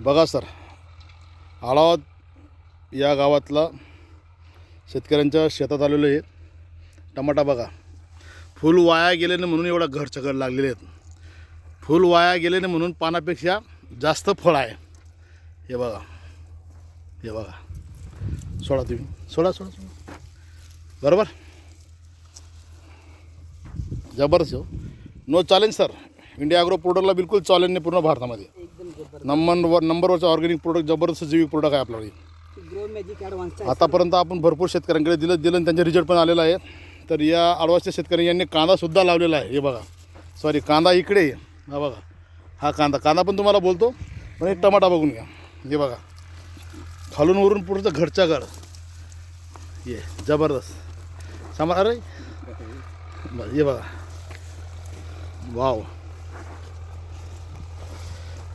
बघा सर आळावाद या गावातला शेतकऱ्यांच्या शेतात आलेलो आहे टमाटा बघा. फुल वाया गेल्याने म्हणून एवढा घर घर लागलेले आहेत. फुल वाया गेल्याने म्हणून पानापेक्षा जास्त फळ आहे. हे बघा. हे बघा. सोडा तुम्ही. सोडा सोडा सोडा. बरोबर? जबरदस्त हो. No challenge sir India agro पोर्टलला बिलकुल चॅलेंज नाही पूर्ण भारतामध्ये. नंबर नंबरवरचं ऑर्गॅनिक प्रोडक्ट जबरदस्त जैविक प्रोडक्ट आहे आपल्याकडे आतापर्यंत आपण भरपूर शेतकऱ्यांकडे दिलं दिलं आणि त्यांचा रिझल्ट पण आलेला आहे. तर या आडवासच्या शेतकऱ्यांनी यांनी कांदासुद्धा लावलेला आहे. हे बघा. सॉरी कांदा इकडे. हा बघा. हा कांदा. कांदा पण तुम्हाला बोलतो. पण एक टमाटा बघून घ्या. हे बघा. खालून वरून पुढचं घरच्या घर. ये जबरदस्त. सामा अरे. बरं, हे बघा. वाव